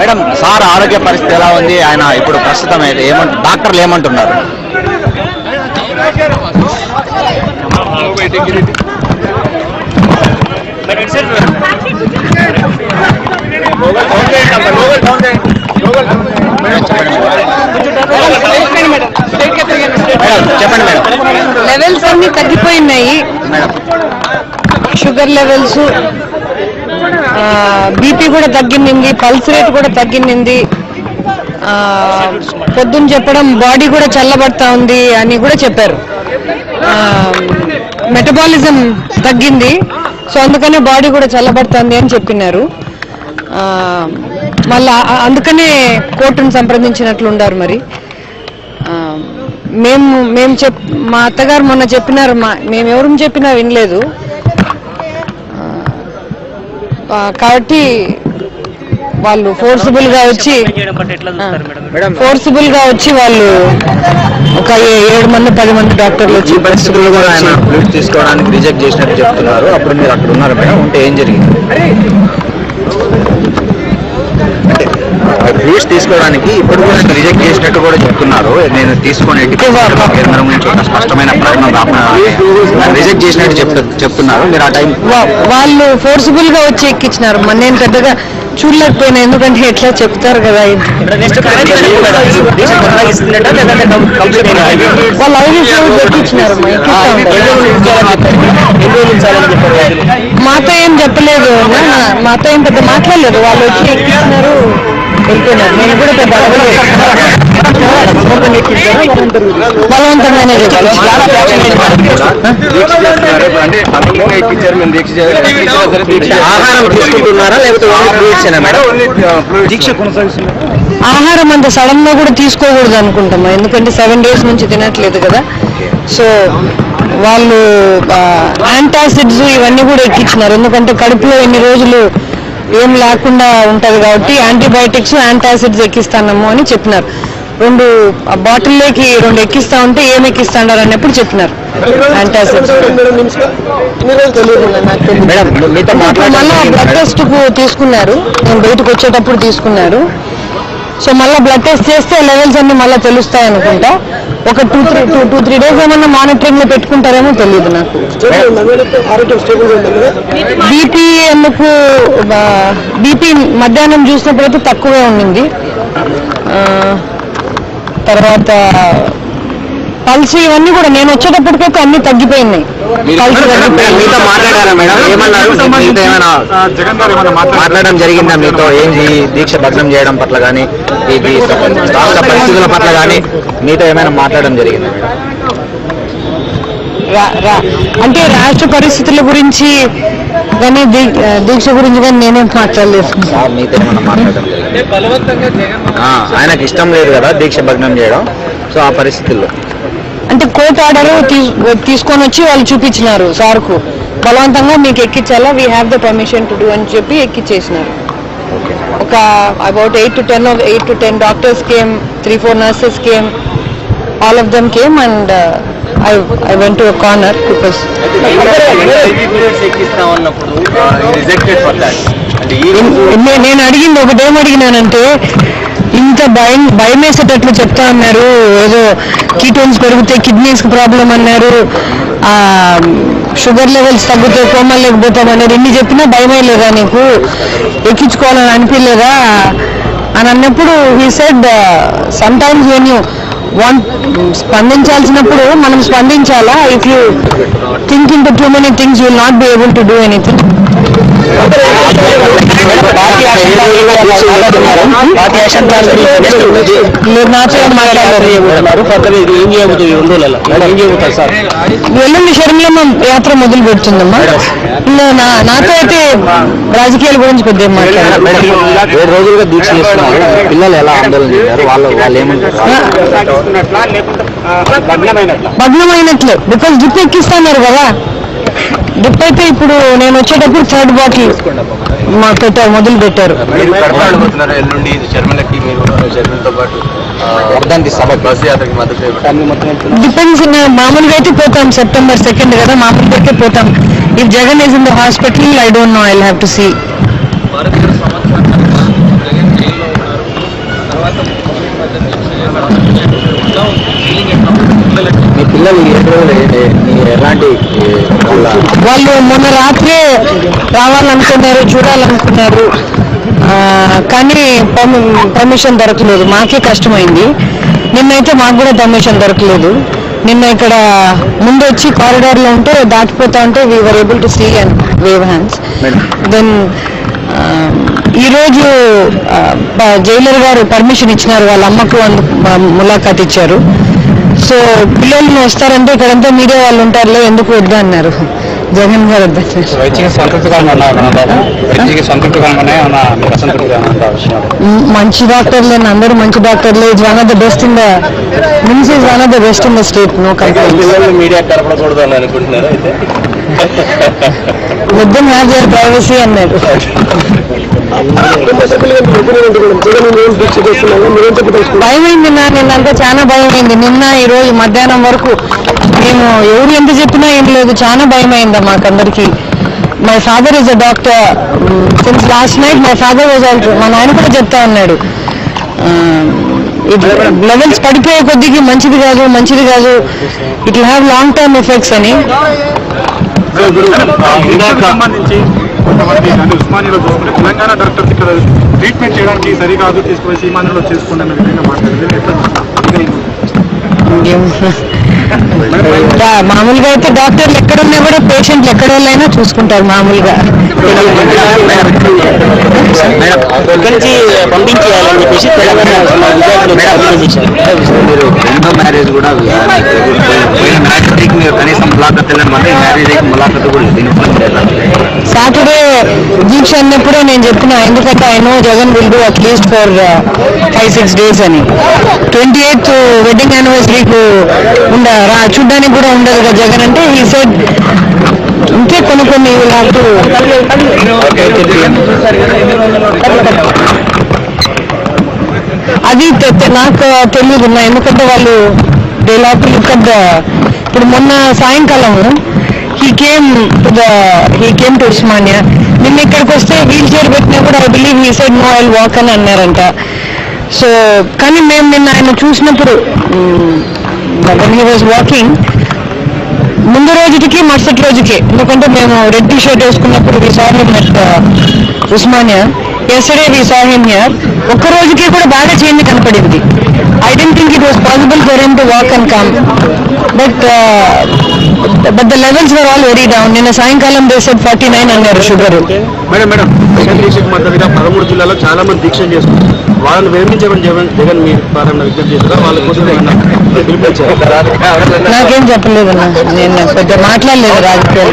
Madam sir ఆరోగ్య పరిస్థితి ఎలా ఉంది? ఆయన ఇప్పుడు ప్రస్తుతం అయితే ఏమంట డాక్టర్లు ఏమంటున్నారు? చెప్పండి మేడం. లెవెల్స్ అన్ని తగ్గిపోయినాయి. షుగర్ లెవెల్స్ బీపీ కూడా తగ్గింది పల్స్ రేట్ కూడా తగ్గింది. పొద్దున్న చెప్పడం బాడీ కూడా చల్లబడతా ఉంది అని కూడా చెప్పారు. మెటబాలిజం తగ్గింది సో అందుకనే బాడీ కూడా చల్లబడుతుంది అని చెప్పినారు. మళ్ళా అందుకనే కోర్టును సంప్రదించినట్లుండారు మరి. మేము మేము చెప్ మా అత్తగారు మొన్న చెప్పినారు మా మేము ఎవరు చెప్పినా వినలేదు. కాబట్టి వాళ్ళు ఫోర్సిబుల్గా వచ్చి ఫోర్సిబుల్గా వచ్చి వాళ్ళు ఒక ఏడు మంది పది మంది డాక్టర్లు వచ్చి పరిస్థితుల్లో కూడా ఆయన తీసుకోవడానికి రిజెక్ట్ చేసినట్టు చెప్తున్నారు. అప్పుడు మీరు అక్కడ ఉన్నారు మేడం ఉంటే ఏం జరిగింది? ఫ్లూయిడ్స్ తీసుకోవడానికి ఇప్పుడు కూడా రిజెక్ట్ చేసినట్టు కూడా చెప్తున్నారు. నేను తీసుకొని కేంద్రం నుంచి ఒక స్పష్టమైన ప్రకటన రాకుండా రిజెక్ట్ చేసినట్టు చెప్తు చెప్తున్నారు. మీరు ఆ టైం వాళ్ళు ఫోర్సిబుల్గా వచ్చి ఎక్కించినారు. మన నేను పెద్దగా చూడలేకపోయినా. ఎందుకంటే ఎట్లా చెప్తారు కదా. వాళ్ళు మాతో ఏం చెప్పలేదు. మాతో ఏం పెద్ద మాట్లాడలేదు. వాళ్ళు వచ్చి ఎక్కించినారు. నేను కూడా పెద్ద ఆహారం తీసుకుంటున్నారా లేకపోతే ఆహారం అంత సడన్గా కూడా తీసుకోకూడదు అనుకుంటామా? ఎందుకంటే సెవెన్ డేస్ నుంచి తినట్లేదు కదా. సో వాళ్ళు యాంటాసిడ్స్ ఇవన్నీ కూడా ఎక్కించినారు. ఎందుకంటే కడుపులో ఎన్ని రోజులు ఏం లేకుండా ఉంటది కాబట్టి యాంటీబయాటిక్స్ యాంటాసిడ్స్ ఎక్కిస్తానము అని చెప్పినారు. రెండు బాటిల్లోకి రెండు ఎక్కిస్తా ఉంటే ఏం ఎక్కిస్తాడారు అన్నప్పుడు చెప్పినారు. యాంటాసిడ్స్. మళ్ళా బ్లడ్ టెస్ట్కు తీసుకున్నారు. నేను బయటకు వచ్చేటప్పుడు తీసుకున్నారు. సో మళ్ళీ బ్లడ్ టెస్ట్ చేస్తే లెవెల్స్ అన్ని మళ్ళీ తెలుస్తాయి అనుకుంటా ఒక two three two two three days ఏమన్నా మానిటరింగ్లో పెట్టుకుంటారేమో తెలియదు నాకు. బీపీ ఎందుకు బీపీ మధ్యాహ్నం చూసినప్పుడైతే తక్కువే ఉండింది. తర్వాత పల్స్ ఇవన్నీ కూడా నేను వచ్చేటప్పటికైతే అన్ని తగ్గిపోయినాయి. మాట్లాడడం జరిగిందా మీతో? ఏంది? దీక్ష భగ్నం చేయడం పట్ల కానీ ఇది రాష్ట్ర పరిస్థితుల పట్ల కానీ మీతో ఏమైనా మాట్లాడడం జరిగిందా అంటే రాష్ట్ర పరిస్థితుల గురించి కానీ దీక్ష గురించి కానీ నేనేం మాట్లాడలేదు. సార్ మీతో ఏమైనా మాట్లాడడం ఆయనకి ఇష్టం లేదు కదా దీక్ష భగ్నం చేయడం. సో ఆ పరిస్థితుల్లో. అంటే కోర్టు ఆర్డర్ తీసుకొని వచ్చి వాళ్ళు చూపించినారు సార్కు. బలవంతంగా మీకు ఎక్కించాలా we have the permission to do అని చెప్పి ఎక్కిచ్చేసినారు. ఒక about eight to ten eight to ten doctors came three four nurses came all of them came and I I went to corner because నే- నేను అడిగింది ఒకటేం అడిగినానంటే ఇంత భయం భయం వేసేటట్లు చెప్తా అన్నారు. ఏదో కీటోన్స్ పెరిగితే కిడ్నీస్ ప్రాబ్లం అన్నారు. ఆ షుగర్ లెవెల్స్ తగ్గితే కోమలు లేకపోతాం అన్నారు. ఇన్ని చెప్పినా భయమే లేదా నీకు? ఎక్కించుకోవాలని అనిపించలేదా? అని అన్నప్పుడు he said sometimes when you want స్పందించాల్సినప్పుడు మనం స్పందించాలా? If you think into too many things you not be able to do anything ఏం మాట్లాడలేదు ఎల్లుండి షర్మిలమ్మ యాత్ర మొదలు పెడుతుందమ్మా. నాతో అయితే రాజకీయాల గురించి పెద్ద మాట్లాడారు మేడం ఏడు రోజులుగా దీక్ష చేస్తున్నారు. పిల్లలు ఎలా ఆందోళన చేశారు వాళ్ళు వాళ్ళు ఏమంటారు భగ్నమైనట్లే. బికాస్ డిప్ ఎక్కిస్తున్నారు కదా. డిప్ అయితే ఇప్పుడు నేను వచ్చేటప్పుడు థర్డ్ బాటిల్ మా పెట్టారు మొదలు పెట్టారు. డిపెండ్స్ మామూలుగా అయితే పోతాం సెప్టెంబర్ సెకండ్ కదా మామూలుగా అయితే పోతాం. If Jagan is in the hospital I don't know I have to see పిల్లలు ఎలాంటి వాళ్ళ మొన్న రాత్రే రావాలనుకున్నారు చూడాలనుకున్నారు. కానీ పర్మిషన్ దొరకలేదు. మాకే కష్టమైంది. నిన్నైతే మాకు కూడా పర్మిషన్ దొరకలేదు. నిన్న ఇక్కడ ముందు వచ్చి కారిడార్లో ఉంటే దాటిపోతా ఉంటే we are able to see and wave hands. Then ఈరోజు జైలర్ గారు పర్మిషన్ ఇచ్చినారు. వాళ్ళ అమ్మకు ములాఖాత్ ఇచ్చారు. సో పిల్లలు వస్తారంటే ఇక్కడంతా మీడియా వాళ్ళు ఉంటారులే ఎందుకు వద్దు అన్నారు. జగన్ గారు మంచి డాక్టర్లే అందరూ మంచి డాక్టర్లే. It's one of the best in the is one of the best in the state no media కలపకూడదు అని అనుకుంటున్నారు అయితే? వద్దు హ్యావ్ యువర్ ప్రైవసీ అన్నారు. భయమైంది నా నిన్నంతా చాలా భయమైంది. నిన్న ఈ రోజు మధ్యాహ్నం వరకు మేము ఎవరు ఎంత చెప్పినా ఏం లేదు. చాలా భయమైందా మాకందరికి my father is a doctor since last night my father was alter మా నాయన కూడా చెప్తా ఉన్నాడు. Uh, లెవెల్స్ పడిపోయే కొద్దికి మంచిది కాదు మంచిది కాదు. It have long term effects అని. కొంతమంది అంటే ఉస్మానియాలో చూసుకుంటే తెలంగాణ డాక్టర్స్ ఇక్కడ ట్రీట్మెంట్ చేయడానికి సరికాదు తీసుకుపోయి సీమానియాలో చేసుకోండి అన్న విధంగా మాట్లాడారు. మామూలుగా అయితే డాక్టర్లు ఎక్కడున్నా కూడా పేషెంట్లు ఎక్కడ వాళ్ళైనా చూసుకుంటారు మామూలుగా. నుంచి పంపించేయాలని చెప్పేసి మీరు రెండో మ్యారేజ్ కూడా పోయిన మ్యారేజ్ మీరు కనీసం ములాఖత్ వెళ్ళడం వల్ల ఈ మ్యారేజ్ ములాఖత్ కూడా సాటర్డే దీక్ష అన్నప్పుడే నేను చెప్పిన ఎందుకంటే I know Jagan will do at least for five six days అని. ట్వంటీ ఎయిత్ వెడ్డింగ్ యానివర్సరీకి ఉండ రా చూడ్డానికి కూడా ఉండదు కదా జగన్ అంటే ఈ సెట్ ఇంకే కొన్ని కొన్ని నాకు అది నాకు తెలియదు నా ఎందుకంటే వాళ్ళు దే లోపల ఇక్కడ ఇప్పుడు మొన్న సాయంకాలం he came to the he came to Osmania నిన్న ఇక్కడికి వస్తే వీల్ చైర్ పెట్టినా కూడా I believe he said no I'll walk అని అన్నారంట. సో కానీ మేము నిన్న ఆయన చూసినప్పుడు వెన్ హీ వాజ్ వాకింగ్ ముందు రోజుకి మరుసటి రోజుకి. ఎందుకంటే మేము రెడ్ టీ షర్ట్ వేసుకున్నప్పుడు we Osmania. Yesterday we saw him here ఒక్క రోజుకి కూడా బాగా చేంజ్ కనపడింది. I didn't think it was possible for him to walk and come but but the levels were all very down నిన్న సాయంకాలం they said forty nine అన్నారు sugar madam madam మద్దతుగా పదమూడు జిల్లాలో చాలా మంది దీక్షలు చేస్తున్నారు. వాళ్ళని విరమించమని జగన్ జగన్ మీ ప్రారంభ విజ్ఞప్తి చేస్తారా వాళ్ళ కోసం నాకేం చెప్పలేదు నేను పెద్ద మాట్లాడలేదు రాజకీయాలు.